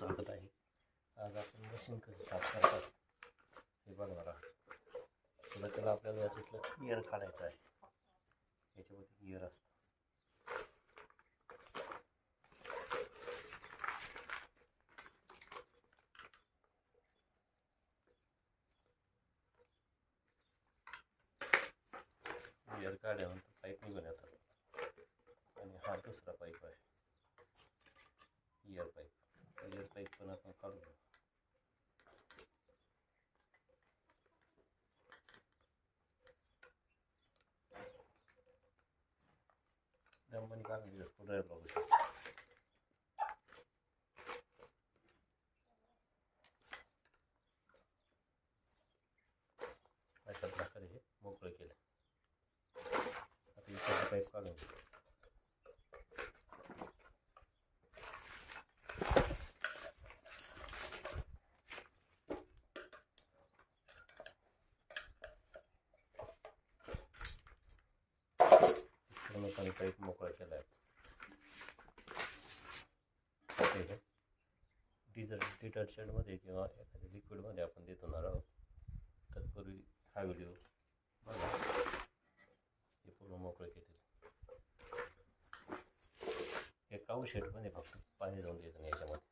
स्वागत आहे. आज आपण मशीन कसं साफ करतात हे बघणार आहोत तुला त्याला आपल्याला याच्यातलं इयर काढायचं आहे. याच्यामध्ये इयर असतं. इयर काढल्यानंतर पाईप निघून येतात. आणि हा दुसरा पाईप आहे. इयर पाईप इयर पाईप पण आपण काढून घेऊ दमनी काढून दिवस कुठे लागू अशा प्रकारे हे मोकळं केलं. आता इकडचा पाईप काढून घेऊ. पूर्णपणे पाईप मोकळा केला आहे. डिझर डिटर्जंटमध्ये किंवा एखाद्या लिक्विडमध्ये आपण देणार आहोत. तत्पूर्वी हा व्हिडिओ बघा. हे पूर्ण मोकळं केलेलं हे काऊ शेटमध्ये फक्त पाणी जाऊन द्यायचं नाही याच्यामध्ये.